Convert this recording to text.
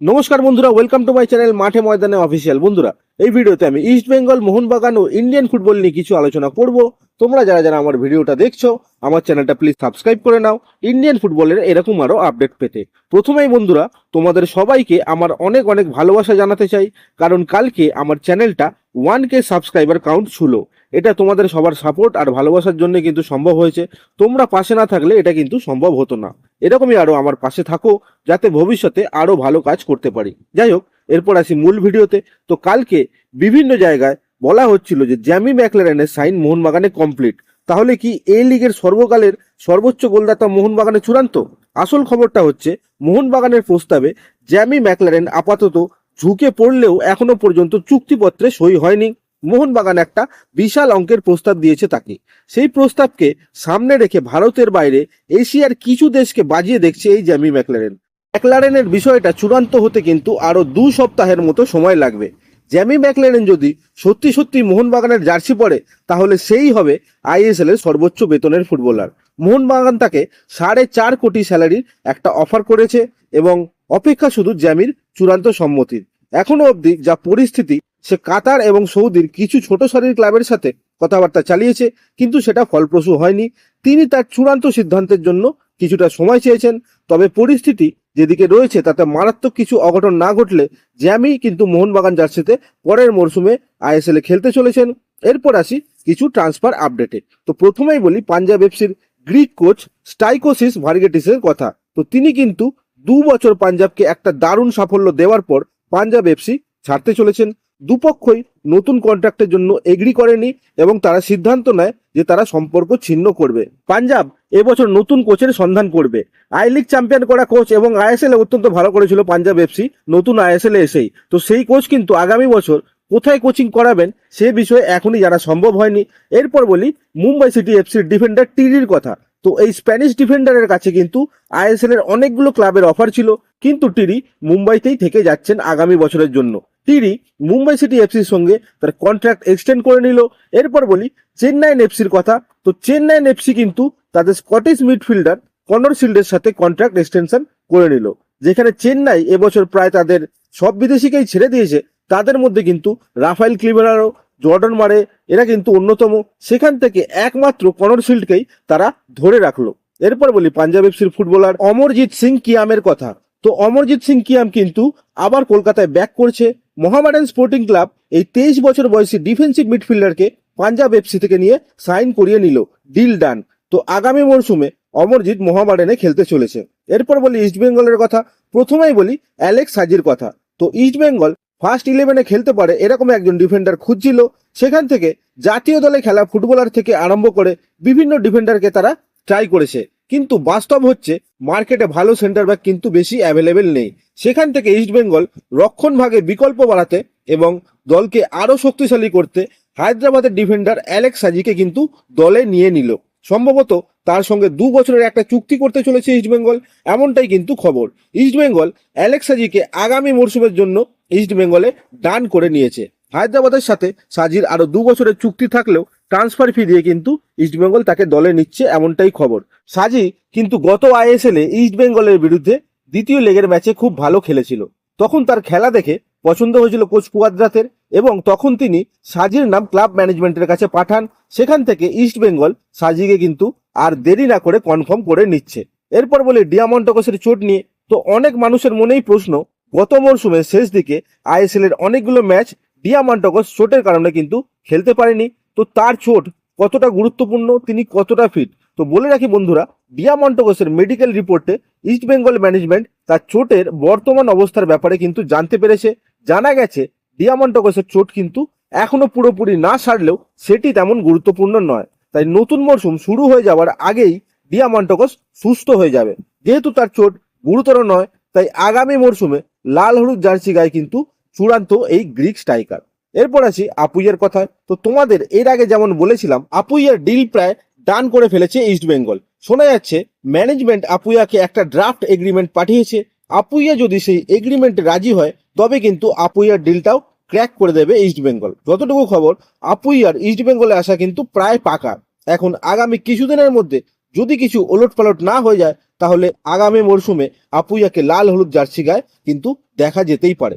নমস্কার বন্ধুরা welcome to my channel মাঠে ময়দানে অফিসিয়াল বন্ধুরা, এই ভিডিওতে আমি ইস্ট বেঙ্গল মোহনবাগান ও ইন্ডিয়ান ফুটবল নিয়ে কিছু আলোচনা করব। তোমরা যারা যারা আমার ভিডিওটা দেখছ, আমার চ্যানেলটা প্লিজ সাবস্ক্রাইব করে নাও। ইন্ডিয়ান ফুটবলের এরকম আরও আপডেট পেতে। প্রথমেই বন্ধুরা, তোমাদের সবাইকে আমার অনেক অনেক ভালোবাসা জানাতে চাই, কারণ কালকে আমার চ্যানেলটা ওয়ান কে সাবস্ক্রাইবার কাউন্ট ছিল। এটা তোমাদের সবার সাপোর্ট আর ভালোবাসার জন্য কিন্তু সম্ভব হয়েছে। তোমরা পাশে না থাকলে এটা কিন্তু সম্ভব হতো না। এরকমই আরও আমার পাশে থাকো, যাতে ভবিষ্যতে আরও ভালো কাজ করতে পারি। যাই হোক, এরপর আসি মূল ভিডিওতে। তো কালকে বিভিন্ন জায়গায় বলা হচ্ছিল যে জ্যামি ম্যাকলারেনের সাইন মোহনবাগানে কমপ্লিট তাহলে কি এ লিগের সর্বকালের সর্বোচ্চ গোলদাতা মোহনবাগানে চূড়ান্ত? আসল খবরটা হচ্ছে, মোহনবাগানের প্রস্তাবে জ্যামি ম্যাকলারেন আপাতত ঝুঁকে পড়লেও এখনও পর্যন্ত চুক্তিপত্রে সই হয়নি। মোহনবাগান একটা বিশাল অঙ্কের প্রস্তাব দিয়েছে তাকে। সেই প্রস্তাবকে সামনে রেখে ভারতের বাইরে এশিয়ার কিছু দেশকে বাজিয়ে দেখছে এই জ্যামি ম্যাকলারেন। ম্যাকলারেনের বিষয়টা চূড়ান্ত হতে কিন্তু আরও দু সপ্তাহের মতো সময় লাগবে। জ্যামি ম্যাকলারেন যদি সত্যি সত্যি মোহনবাগানের জার্সি পরে, তাহলে সেই হবে আইএসএল এর সর্বোচ্চ বেতনের ফুটবলার। মোহনবাগান তাকে সাড়ে চার কোটি স্যালারির একটা অফার করেছে এবং অপেক্ষা শুধু জ্যামির চূড়ান্ত সম্মতির। এখনও অবধি যা পরিস্থিতি সে কাতার এবং সৌদির কিছু ছোট সারির ক্লাবের সাথে কথাবার্তা চালিয়েছে, কিন্তু সেটা ফলপ্রসূ হয়নি। তিনি তার চূড়ান্ত সিদ্ধান্তের জন্য কিছুটা সময় চেয়েছেন, তবে পরিস্থিতি যেদিকে রয়েছে তাতে মারাত্মক কিছু অঘটন না ঘটলে জ্যামি কিন্তু মোহনবাগান জার্সিতে পরের মরশুমে আইএসএল এ খেলতে চলেছেন। এরপর আসি কিছু ট্রান্সফার আপডেটে। তো প্রথমেই বলি পাঞ্জাব এফসির গ্রিক কোচ স্টাইকোসিস ভার্গেটিসের কথা। তো তিনি কিন্তু দু বছর পাঞ্জাবকে একটা দারুণ সাফল্য দেওয়ার পর পাঞ্জাব এফসি ছাড়তে চলেছেন। দুপক্ষই নতুন কন্ট্রাক্টের জন্য এগ্রি করেনি এবং তারা সিদ্ধান্ত নেয় যে তারা সম্পর্ক ছিন্ন করবে। পাঞ্জাব এবছর নতুন কোচের সন্ধান করবে। আই লিগ চ্যাম্পিয়ন করা কোচ এবং আইএসএল এ অত্যন্ত ভালো করেছিল পাঞ্জাব এফসি নতুন আইএসএল এ এসেই। তো সেই কোচ কিন্তু আগামী বছর কোথায় কোচিং করাবেন সে বিষয়ে এখনই জানা সম্ভব হয়নি। এরপর বলি, মুম্বাই সিটি এফসির ডিফেন্ডার টিরির কথা। তো এই স্প্যানিশ ডিফেন্ডারের কাছে কিন্তু আইএসএল এর অনেকগুলো ক্লাবের অফার ছিল। কিন্তু টিরি মুম্বাইতেই থেকে যাচ্ছেন আগামী বছরের জন্য। টিরি মুম্বাই সিটি এফসির সঙ্গে তার কন্ট্রাক্ট এক্সটেন্ড করে নিল। এরপর বলি চেন্নাইন এফসির কথা। তো চেন্নাইন এফসি কিন্তু তাদের স্কটিশ মিডফিল্ডার কনর শিল্ডের সাথে কন্ট্রাক্ট এক্সটেনশন করে নিল। যেখানে চেন্নাই এবছর প্রায় তাদের সব বিদেশিকেই ছেড়ে দিয়েছে। তাদের মধ্যে কিন্তু রাফাইল ক্লিমেরারও জর্ডন মারে, এরা কিন্তু অন্যতম। সেখান থেকে একমাত্র কনর শিল্ডকেই তারা ধরে রাখল। এরপর বলি, পাঞ্জাব এফসির ফুটবলার অমরজিৎ সিং কিয়ামের কথা। তো অমরজিৎ সিং কিয়াম কিন্তু আবার কলকাতায় ব্যাক করছে। মোহামেডান স্পোর্টিং ক্লাব এই তেইশ বছর বয়সী ডিফেন্সিভ মিডফিল্ডারকে পাঞ্জাব এফসি থেকে নিয়ে সাইন করিয়ে নিল, ডিল ডান। তো আগামী মরশুমে অমরজিৎ মোহামেডানে খেলতে চলেছে। এরপর বলি ইস্ট বেঙ্গলের কথা, প্রথমেই বলি অ্যালেক্স হাজির কথা। তো ইস্ট বেঙ্গল ফার্স্ট ইলেভেনে খেলতে পারে এরকম একজন ডিফেন্ডার খুঁজছিল, সেখান থেকে জাতীয় দলে খেলা ফুটবলার থেকে আরম্ভ করে বিভিন্ন ডিফেন্ডারকে তারা ট্রাই করেছে। কিন্তু বাস্তব হচ্ছে মার্কেটে ভালো সেন্টার ব্যাক কিন্তু বেশি অ্যাভেলেবেল নেই। সেখান থেকে ইস্ট বেঙ্গল রক্ষণ ভাগে বিকল্প বাড়াতে এবং দলকে আরও শক্তিশালী করতে হায়দ্রাবাদের ডিফেন্ডার অ্যালেক্স সাজিকে কিন্তু দলে নিয়ে নিল। সম্ভবত তার সঙ্গে দু বছরের একটা চুক্তি করতে চলেছে ইস্টবেঙ্গল এমনটাই কিন্তু খবর। ইস্টবেঙ্গল অ্যালেক্স সাজিকে আগামী মরশুমের জন্য ইস্টবেঙ্গলে ডান করে নিয়েছে। হায়দ্রাবাদের সাথে সাজির আরও দু বছরের চুক্তি থাকলেও ট্রান্সফার ফি দিয়ে কিন্তু ইস্টবেঙ্গল তাকে দলে নিচ্ছে এমনটাই খবর। সাজি, কিন্তু গত আইএসএল ইস্টবেঙ্গলের বিরুদ্ধে দ্বিতীয় লেগের ম্যাচে খুব ভালো খেলেছিল। তখন তার খেলা দেখে পছন্দ হয়েছিল কোচ কুয়াদ্রাতের এবং তখন তিনি সাজির নাম ক্লাব ম্যানেজমেন্টের কাছে পাঠান। সেখান থেকে ইস্ট বেঙ্গল সাজিকে কিন্তু আর দেরি না করে কনফার্ম করে নিচ্ছে। এরপর বলে, ডিয়ামন্টকসের চোট নিয়ে? তো অনেক মানুষের মনেই প্রশ্ন, গত মরশুমের শেষ দিকে আইএসএল এর অনেকগুলো ম্যাচ ডিয়ামন্টকস চোটের কারণে কিন্তু খেলতে পারেনি। তো তার চোট কতটা গুরুত্বপূর্ণ, তিনি কতটা ফিট তো বলে রাখি বন্ধুরা ডিয়ামন্টকসের মেডিকেল রিপোর্টে ইস্ট বেঙ্গল ম্যানেজমেন্ট তার চোটের বর্তমান অবস্থার ব্যাপারে কিন্তু জানতে পেরেছে। জানা গেছে ডিয়ামন্টকসের চোট কিন্তু এখনও পুরোপুরি না সারলেও সেটি তেমন গুরুত্বপূর্ণ নয়। তাই নতুন মরশুম শুরু হয়ে যাওয়ার আগেই ডিয়ামন্টকস সুস্থ হয়ে যাবে। যেহেতু তার চোট গুরুতর নয়, তাই আগামী মরশুমে লাল হলুদ জার্সি গায়ে কিন্তু চূড়ান্ত এই গ্রিক স্ট্রাইকার এরপর আসি আপুইয়ার কথায়। তো তোমাদের এর আগে যেমন বলেছিলাম, আপুইয়ার ডিল প্রায় ডান করে ফেলেছে ইস্ট বেঙ্গল শোনা যাচ্ছে ম্যানেজমেন্ট আপুইয়াকে একটা ড্রাফট এগ্রিমেন্ট পাঠিয়েছে। আপুইয়া যদি সেই এগ্রিমেন্টে রাজি হয়, তবে কিন্তু আপুইয়ার ডিলটাও ক্র্যাক করে দেবে ইস্ট বেঙ্গল যতটুকু খবর, আপুইয়ার ইস্ট বেঙ্গলে আসা কিন্তু প্রায় পাকা। এখন আগামী কিছুদিনের মধ্যে যদি কিছু ওলট পালট না হয়ে যায়, তাহলে আগামী মরশুমে আপুইয়াকে লাল হলুদ জার্সি গায়ে কিন্তু দেখা যেতেই পারে।